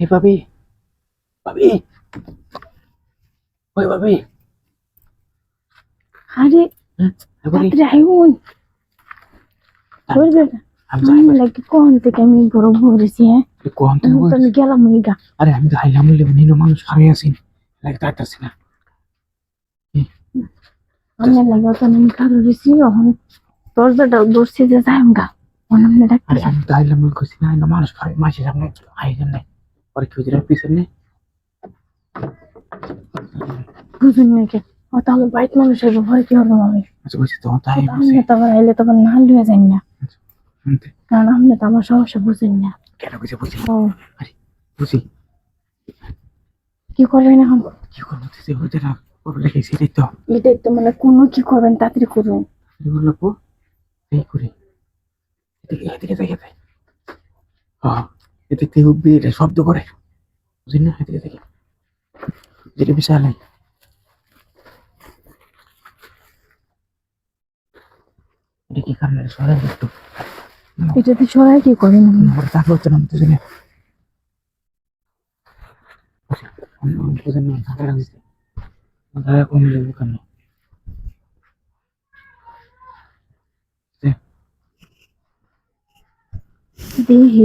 এ ভাবি ভাবি ওই ভাবি আরে হ্যাঁ রাত্রে আমি কোন থেকে বড় ভরেছি হ্যাঁ? কোন আমি গেলাম গা। আরে আমি তো আইলাম বলে মানুষ খাবে আছি লাগে তাইতাছি না। আমি লাগে তো আমি কারও রেছি এখন দরজাটা দর্শি যে যাই গা। অনামনে ডাক্তার আমি তো আইলাম কইছি না নিনো মানুষ খাবে মাসে সামনে আইলাম না পরে কি হইছে পিছনে বুঝুন নাকি ও তো আমার বাইক মানুষ ভয় কি হলো আমি আচ্ছা কইছি তো তাই আমি তো আবার আইলে তখন না লুয়ে যাই না। কারণ আপনি তো আমার সমস্যা বুঝেন না। কেন কইছে বুঝি? ও। বুঝি। কি করবেন এখন? কি করব তুই হইতে না করবে লেগেছি এটাই তো। এটাই তো মানে কোনো কি করবেন তাড়াতাড়ি করুন। বলল এই করে। এদিকে এদিকে দেখে দেয় হ্যাঁ এদিক থেকে উঠবি এটা শব্দ করে। বুঝলি না? এদিকে দেখে। যেটা বিশাল নাই এটা কি কারণে সরাই একটু? এটাতে সবাই কি করেন আপনি? তাকে হচ্ছে না দুজনে বুঝেন না থাকা রাখছে। থাকা কমে যাব কেন?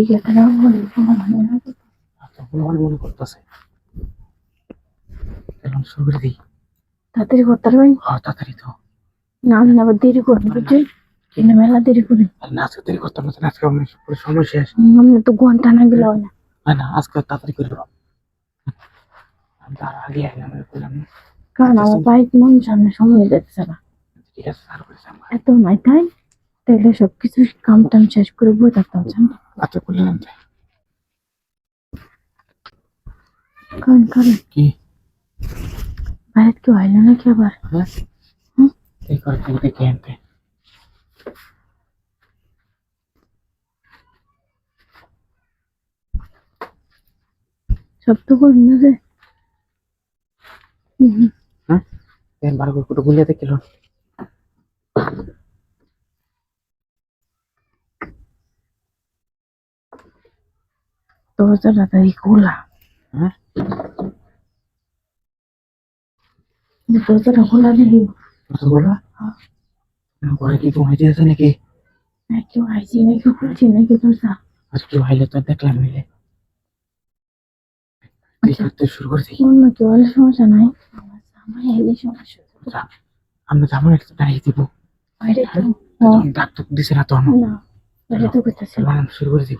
গেছে মনে হয় না। তখন আমার মনে করতেছে? শুরু করে দিই। তাড়াতাড়ি করতে পারবেন? হ্যাঁ তাড়াতাড়ি তো। না আমি আবার দেরি করবেন বুঝছেন? কিন্তু মেলা দেরি করেন আর না আজকে দেরি করতাম না তো, আজকে অনেক সময় শেষ। আমরা তো ঘণ্টা না গেলে হয় না। না না আজকে তাড়াতাড়ি করে দেবো তার আগে আমি বললাম না, কারণ আমার বাইক মন সামনে সময় যাচ্ছে না। ঠিক আছে এত নাই তাই? তাইলে সবকিছু কাম টাম শেষ করে বই থাকতাম জানো? আচ্ছা যে, কারণ কারণ কি? বাইরে কেউ আইলো নাকি আবার? হ্যাঁ? এই আনতে। সব তো না। হ্যাঁ? দেন করে কুটো দরজা তাড়াতাড়ি খোলা হ্যাঁ? দরজাটা খোলা দেখি কথা বলো পরে কি ঘুমাইতে আছে নাকি? না কেউ আইসি নাকি খুলছি নাকি দরজা আজ কেউ আইলে তো দেখলাম মিলে। শুরু করে অন্য কেউ হলে সমস্যা নাই? আমার এই সমস্যা আচ্ছা, আমরা যাব একটু দাঁড়িয়ে দিব। বাইরে তো তখন ডাক তো দিছে না না তো করতেছে শুরু করে দিই